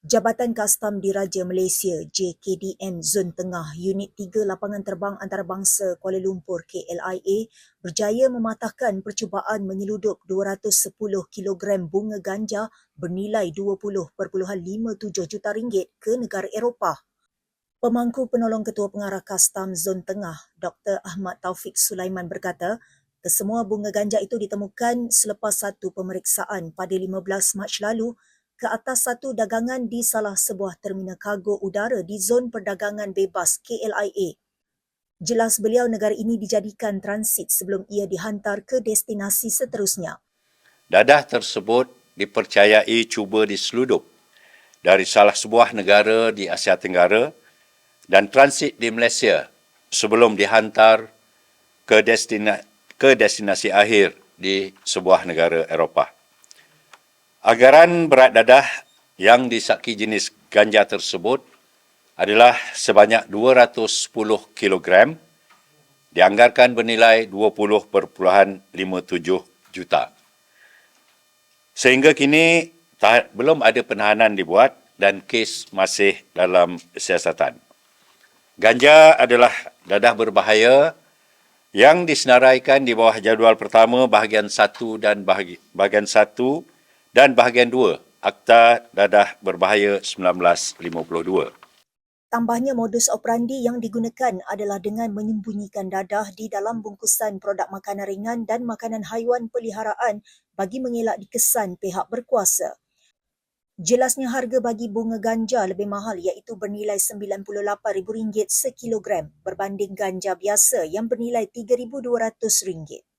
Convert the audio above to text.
Jabatan Kastam Diraja Malaysia JKDM Zon Tengah Unit 3 Lapangan Terbang Antarabangsa Kuala Lumpur KLIA berjaya mematahkan percubaan menyeludup 210 kg bunga ganja bernilai 20.57 juta ringgit ke negara Eropah. Pemangku penolong Ketua Pengarah Kastam Zon Tengah, Dr. Ahmad Taufik Sulaiman berkata, kesemua bunga ganja itu ditemukan selepas satu pemeriksaan pada 15 Mac lalu ke atas satu dagangan di salah sebuah terminal kargo udara di Zon Perdagangan Bebas KLIA. Jelas beliau negara ini dijadikan transit sebelum ia dihantar ke destinasi seterusnya. Dadah tersebut dipercayai cuba diseludup dari salah sebuah negara di Asia Tenggara dan transit di Malaysia sebelum dihantar ke, destina, ke destinasi akhir di sebuah negara Eropah. Agaran berat dadah yang disaki jenis ganja tersebut adalah sebanyak 210 kg dianggarkan bernilai 20.57 juta. Sehingga kini tak, belum ada penahanan dibuat dan kes masih dalam siasatan. Ganja adalah dadah berbahaya yang disenaraikan di bawah jadual pertama bahagian 1 dan bahagian 1 dan bahagian 2 Akta Dadah Berbahaya 1952. Tambahnya modus operandi yang digunakan adalah dengan menyembunyikan dadah di dalam bungkusan produk makanan ringan dan makanan haiwan peliharaan bagi mengelak dikesan pihak berkuasa. Jelasnya harga bagi bunga ganja lebih mahal iaitu bernilai RM98,000 sekilogram berbanding ganja biasa yang bernilai RM3,200.